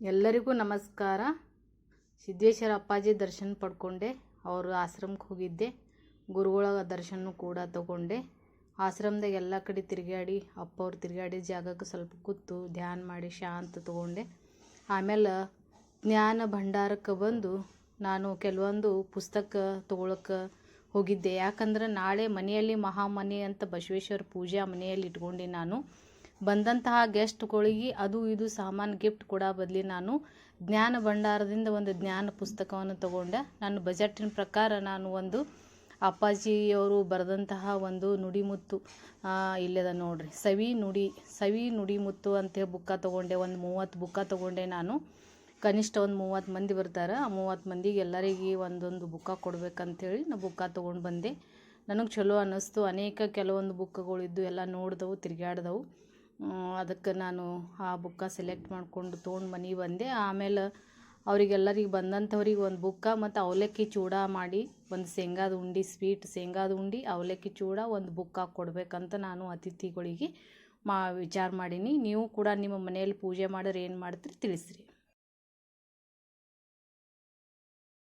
ಎಲ್ಲರಿಗೂ ನಮಸ್ಕಾರ. ಸಿದ್ದೇಶ್ವರ ಅಪ್ಪಾಜಿ ದರ್ಶನ ಪಡ್ಕೊಂಡೆ. ಅವರು ಆಶ್ರಮಕ್ಕೆ ಹೋಗಿದ್ದೆ. ಗುರುಗಳ ದರ್ಶನ ಕೂಡ ತಗೊಂಡೆ. ಆಶ್ರಮದಾಗ ಎಲ್ಲ ಕಡೆ ತಿರುಗಾಡಿ ಅಪ್ಪ ಅವ್ರು ತಿರುಗಾಡಿ ಜಾಗಕ್ಕೆ ಸ್ವಲ್ಪ ಕೂತು ಧ್ಯಾನ ಮಾಡಿ ಶಾಂತ ತಗೊಂಡೆ. ಆಮೇಲೆ ಜ್ಞಾನ ಭಂಡಾರಕ್ಕೆ ಬಂದು ನಾನು ಕೆಲವೊಂದು ಪುಸ್ತಕ ತೊಗೊಳಕ್ಕೆ ಹೋಗಿದ್ದೆ. ಯಾಕಂದ್ರೆ ನಾಳೆ ಮನೆಯಲ್ಲಿ ಮಹಾಮನೆ ಅಂತ ಬಸವೇಶ್ವರ ಪೂಜೆ ಮನೆಯಲ್ಲಿ ಇಟ್ಕೊಂಡೆ ನಾನು. ಬಂದಂತಹ ಗೆಸ್ಟ್ಗಳಿಗೆ ಅದು ಇದು ಸಾಮಾನು ಗಿಫ್ಟ್ ಕೊಡೋ ಬದಲಿ ನಾನು ಜ್ಞಾನ ಭಂಡಾರದಿಂದ ಒಂದು ಜ್ಞಾನ ಪುಸ್ತಕವನ್ನು ತಗೊಂಡೆ. ನನ್ನ ಬಜೆಟಿನ ಪ್ರಕಾರ ನಾನು ಒಂದು ಅಪ್ಪಾಜಿಯವರು ಬರೆದಂತಹ ಒಂದು ನುಡಿಮುತ್ತು ಇಲ್ಲದ ನೋಡ್ರಿ. ಸವಿ ನುಡಿ, ಸವಿ ನುಡಿಮುತ್ತು ಅಂತೇಳಿ ಬುಕ್ಕ ತೊಗೊಂಡೆ. ಒಂದು ಮೂವತ್ತು ಬುಕ್ಕ ತೊಗೊಂಡೆ ನಾನು. ಕನಿಷ್ಠ ಒಂದು ಮೂವತ್ತು ಮಂದಿ ಬರ್ತಾರೆ. ಆ ಮೂವತ್ತು ಮಂದಿಗೆ ಎಲ್ಲರಿಗೆ ಒಂದೊಂದು ಬುಕ್ಕ ಕೊಡ್ಬೇಕಂತೇಳಿ ನಾನು ಬುಕ್ಕ ತೊಗೊಂಡು ಬಂದೆ. ನನಗೆ ಚಲೋ ಅನ್ನಿಸ್ತು ಅನೇಕ ಕೆಲವೊಂದು ಬುಕ್ಗಳಿದ್ದು ಎಲ್ಲ ನೋಡಿದವು ತಿರುಗಾಡ್ದವು ಅದಕ್ಕೆ ನಾನು ಆ ಬುಕ್ಕ ಸೆಲೆಕ್ಟ್ ಮಾಡಿಕೊಂಡು ತೊಗೊಂಡು ಮನೆಗೆ ಬಂದೆ. ಆಮೇಲೆ ಅವರಿಗೆಲ್ಲರಿಗೆ ಬಂದಂಥವ್ರಿಗೆ ಒಂದು ಬುಕ್ಕ ಮತ್ತು ಅವಲಕ್ಕಿ ಚೂಡ ಮಾಡಿ, ಒಂದು ಶೇಂಗಾದ ಉಂಡೆ, ಸ್ವೀಟ್ ಶೇಂಗಾದ ಉಂಡೆ, ಅವಲಕ್ಕಿ ಚೂಡ ಒಂದು ಬುಕ್ಕ ಕೊಡಬೇಕಂತ ನಾನು ಅತಿಥಿಗಳಿಗೆ ಮಾ ವಿಚಾರ ಮಾಡೀನಿ. ನೀವು ಕೂಡ ನಿಮ್ಮ ಮನೆಯಲ್ಲಿ ಪೂಜೆ ಮಾಡಿದ್ರೆ ಏನು ಮಾಡ್ತೀರಿ ತಿಳಿಸ್ರಿ.